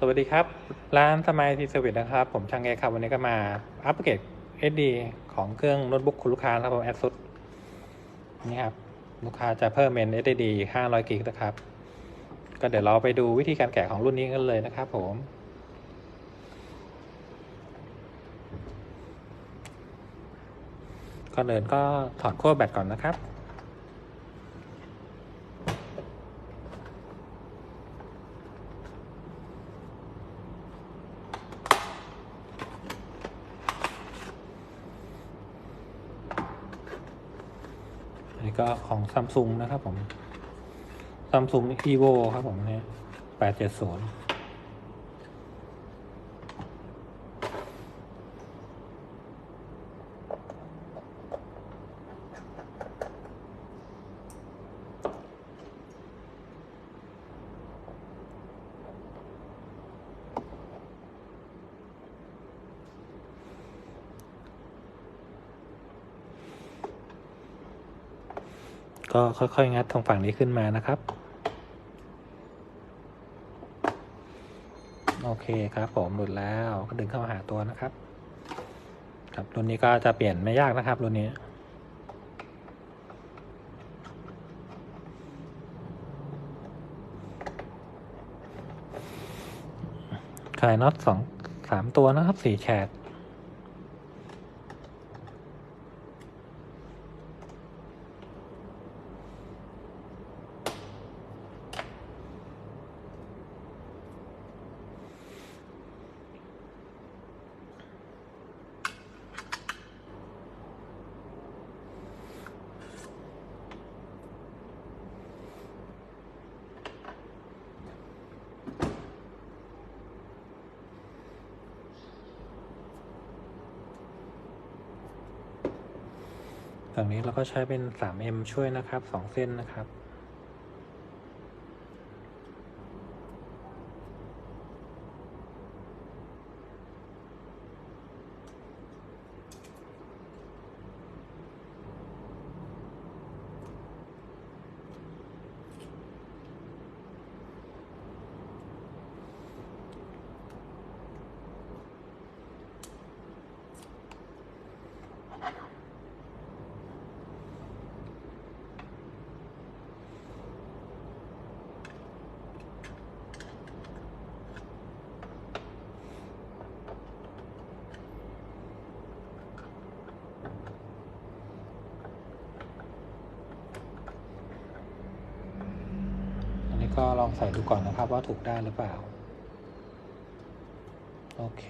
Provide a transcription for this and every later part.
สวัสดีครับ ร้านสมัยทีเซอร์วิสนะครับ ผมช่างเอครับ วันนี้ก็มาอัปเกรด SD ของเครื่องโน้ตบุ๊กคุณลูกค้าครับผมแอดซุดนี่ครับ ลูกค้าจะเพิ่มเป็น SSD 500 กิกนะครับ ก็เดี๋ยวเราไปดูวิธีการแกะของรุ่นนี้กันเลยนะครับผม ก่อนอื่นก็ถอดขั้วแบตก่อนนะครับ นี่ก็ของซัมซุงนะครับผมซัมซุงอีโวครับผมเนี่ยแปดเจ็ดศูนย์ ก็ค่อยๆ งัดตรงฝั่งนี้ขึ้นมานะครับ โอเคครับผมหลุดแล้วก็ดึงเข้ามาหาตัวนะครับ ครับรุ่นนี้ก็จะเปลี่ยนไม่ยากนะครับรุ่นนี้ขายน็อตสองสามตัวนะครับสี่แฉก ฝั่งนี้เราก็ใช้เป็น 3M ช่วยนะครับ 2 เส้นนะครับ ก็ลองใส่ดูก่อนนะครับว่าถูกได้หรือเปล่า โอเค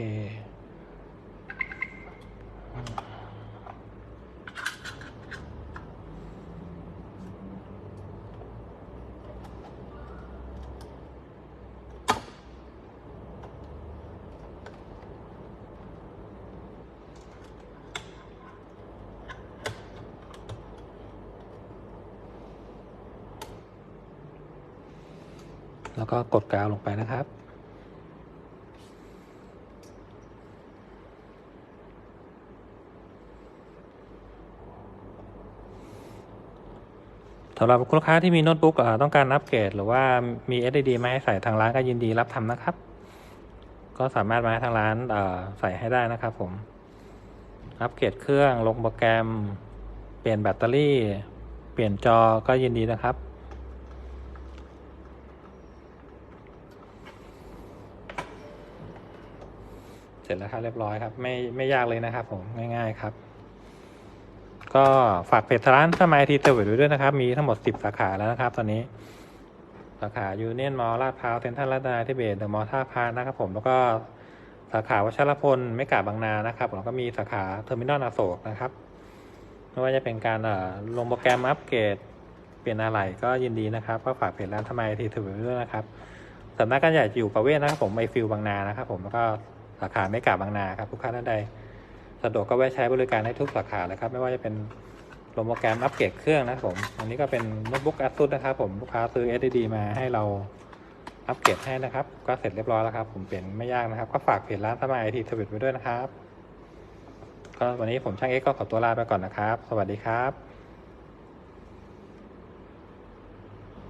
แล้วก็กดกาวลงไปนะครับ สำหรับลูกค้าที่มีโน้ตบุ๊กต้องการอัปเกรดหรือว่ามี SSD มาให้ใส่ทางร้านก็ยินดีรับทำนะครับ ก็สามารถมาให้ทางร้านใส่ให้ได้นะครับผม อัปเกรดเครื่องลงโปรแกรม เปลี่ยนแบตเตอรี่ เปลี่ยนจอก็ยินดีนะครับ เสร็จแล้วครับเรียบร้อยครับ ไม่ไม่ยากเลยนะครับผมง่าย ๆครับ ก็ฝากเพจร้านสมัยทีเตอร์ไว้ด้วยนะครับ มีทั้งหมด 10 สาขาแล้วนะครับ ตอนนี้ สาขายูเนียนมอลลาดพร้าวเซ็นทรัลลาดนาทิเบตเดอะมอลท่าพระนะครับ ผมแล้วก็สาขาวัชรพลไม่กาบางนานะครับแล้วก็มีสาขาเทอร์มินอลอโศกนะครับไม่ว่าจะเป็นการอ่อลงโปรแกรมอัปเกรดเปลี่ยนอะไรก็ยินดีนะครับ ก็ฝากเพจร้านทำไมทีเตอร์ไว้ด้วยนะครับสำนักงานใหญ่จะอยู่ประเวศนะครับผมไอฟิลบางนานะครับผมแล้วก็ สาขาไม่กาบางนาครับลูกค้าท่านใด สะดวกก็แวะใช้บริการได้ทุกสาขาเลยครับ ไม่ว่าจะเป็นโปรโมแกรมอัปเกรดเครื่องนะครับผม อันนี้ก็เป็นโน้ตบุ๊ก ASUS นะครับผมลูกค้าซื้อ SSD มาให้เราอัปเกรดให้นะครับ ก็เสร็จเรียบร้อยแล้วครับ ผมเปลี่ยนไม่ยากนะครับ ก็ฝากเพจร้านสมัยไอทีสวิตไว้ด้วยนะครับ ก็วันนี้ผมช่างเอ็กก็ขอตัวลาไปก่อนนะครับ สวัสดีครับ